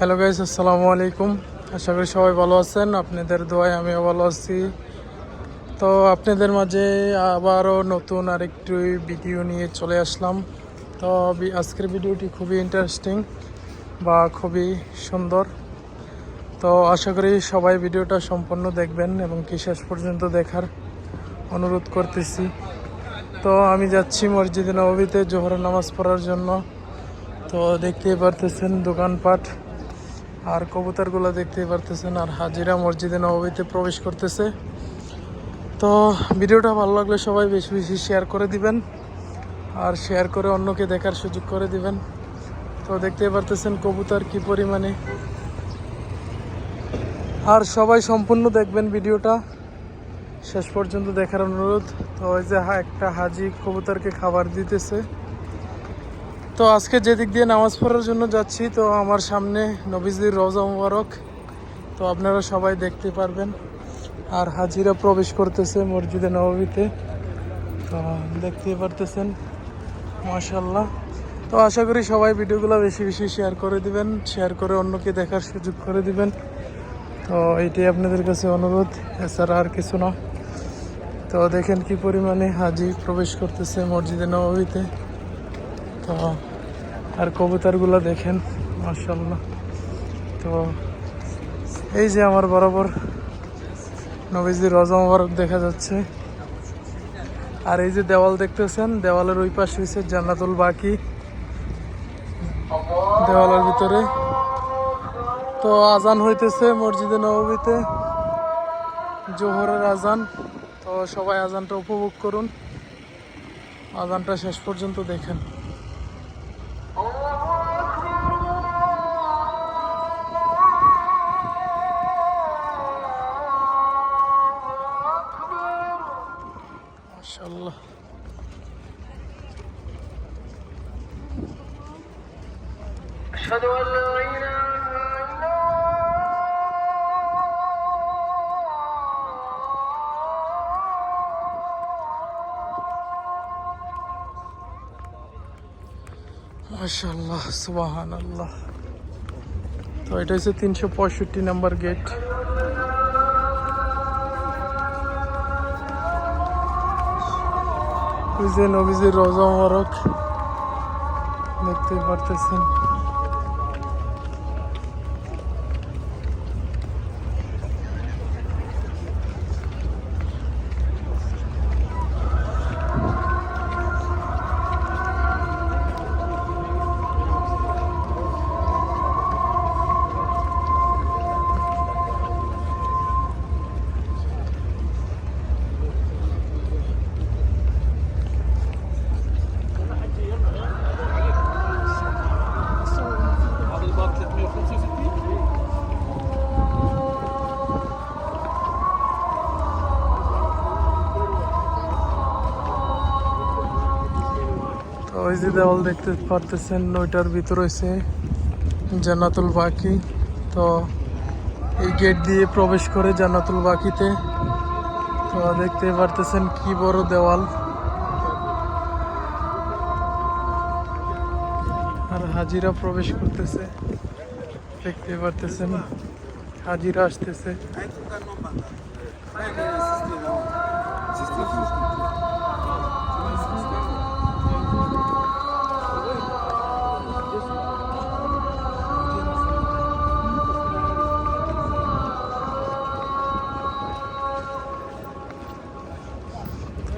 Hello guys আসসালামু আলাইকুম আশা করি সবাই ভালো আছেন। আপনাদের দোয়ায় আমিও ভালো আছি। তো আপনাদের মাঝে আবারও নতুন আরেকটু ভিডিও নিয়ে চলে আসলাম। তো আজকের ভিডিওটি খুবই ইন্টারেস্টিং বা খুবই সুন্দর। তো আশা করি সবাই ভিডিওটা সম্পূর্ণ দেখবেন এবং কি শেষ পর্যন্ত দেখার অনুরোধ করতেছি। তো আমি যাচ্ছি মসজিদে নবীতে জোহর নামাজ পড়ার জন্য। তো দেখতেই পারতেছেন দোকানপাট। আর কবুতরগুলো দেখতেই পারতেছেন, আর হাজিরা মসজিদে নবীতে প্রবেশ করতেছে। তো ভিডিওটা ভালো লাগলে সবাই বেশি বেশি শেয়ার করে দিবেন, আর শেয়ার করে অন্যকে দেখার সুযোগ করে দিবেন। তো দেখতেই পারতেছেন কবুতর কি পরিমাণে। আর সবাই সম্পূর্ণ দেখবেন ভিডিওটা। শেষ পর্যন্ত দেখার অনুরোধ। তো ওই যে একটা হাজি কবুতরকে খাবার দিতেছে। তো আজকে যেদিক দিয়ে নামাজ পড়ার জন্য যাচ্ছি, তো আমার সামনে নবীজির রওজা মুবারক। তো আপনারা সবাই দেখতে পারবেন। আর হাজিরা প্রবেশ করতেছে মসজিদে নববীতে। তো দেখতেই পারতেছেন মাশাল্লাহ তো আশা করি সবাই ভিডিওগুলো বেশি বেশি শেয়ার করে দিবেন, শেয়ার করে অন্যকে দেখার সুযোগ করে দিবেন। তো এইটাই আপনাদের কাছে অনুরোধ, এছাড়া আর কিছু না। তো দেখেন কি পরিমাণে হাজি প্রবেশ করতেছে মসজিদে নববীতে। তো আর কবুতরগুলো দেখেন মার্শাল্লাহ তো এই যে আমার বরাবর নবীজির রজা মোবারক দেখা যাচ্ছে। আর এই যে দেওয়াল দেখতেছেন, দেওয়ালের ওই পাশে হচ্ছে জান্নাতুল বাকি। দেওয়ালের ভিতরে। তো আজান হইতেছে মসজিদে নববীতে, জোহরের আজান। তো সবাই আজানটা উপভোগ করুন। আজানটা শেষ পর্যন্ত দেখেন। أشهد أن لا إله إلا মাশাল্লাহ সুবাহান আল্লাহ তো এটা হচ্ছে তিনশো পঁয়ষট্টি নাম্বার গেট ওই যে নবীজির রোজা মোবারক দেখতে পারতেছেন যে দেওয়াল দেখতে পারতেছেন ওইটার ভিতর রয়েছে জান্নাতুল বাকি। তো এই গেট দিয়ে প্রবেশ করে জান্নাতুল বাকিতে। তো দেখতে পারতেছেন কি বড় দেওয়াল। আর হাজিরা প্রবেশ করতেছে। দেখতে পারতেছেন, হাজিরা আসতেছে।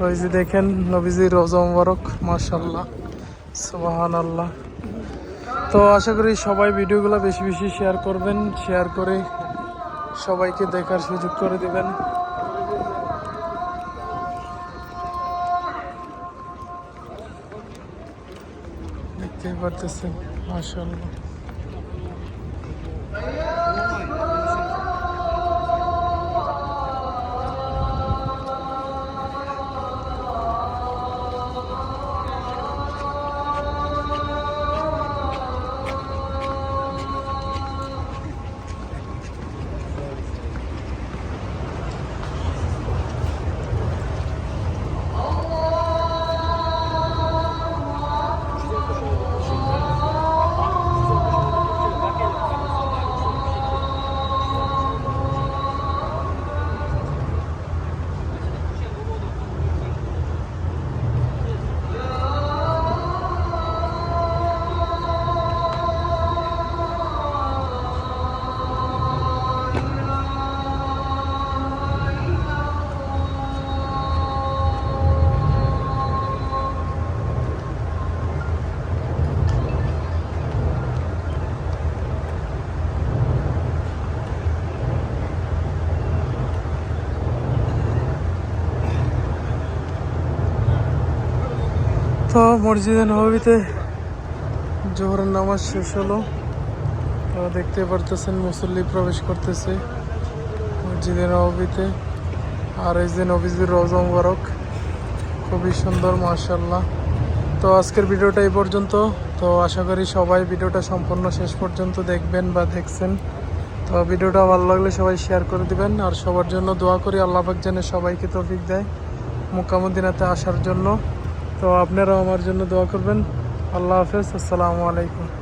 যে দেখেন নবীজির রোজা মুবারক মাশাল্লাহ সুবাহান আল্লাহ তো আশা করি সবাই ভিডিওগুলো বেশি বেশি শেয়ার করবেন শেয়ার করে সবাইকে দেখার সুযোগ করে দেবেন। দেখতেই পারতেছেন মাশাল্লাহ তো মসজিদে নবীতে জোহরের নামাজ শেষ হলো। দেখতে পারতেছেন, মুসল্লি প্রবেশ করতেছে মসজিদে নবীতে আর এই যে নবীজির রোজা মুবারক, খুবই সুন্দর মাশাল্লাহ তো আজকের ভিডিওটা এই পর্যন্ত। তো আশা করি সবাই ভিডিওটা সম্পূর্ণ শেষ পর্যন্ত দেখবেন বা দেখছেন। তো ভিডিওটা ভালো লাগলে সবাই শেয়ার করে দিবেন। আর সবার জন্য দোয়া করি, আল্লাহ পাক যেন সবাইকে তৌফিক দেয় মুকামুদ্দিনাতে আসার জন্য। তো আপনারাও আমার জন্য দোয়া করবেন। আল্লাহ হাফেজ। আসসালামু আলাইকুম।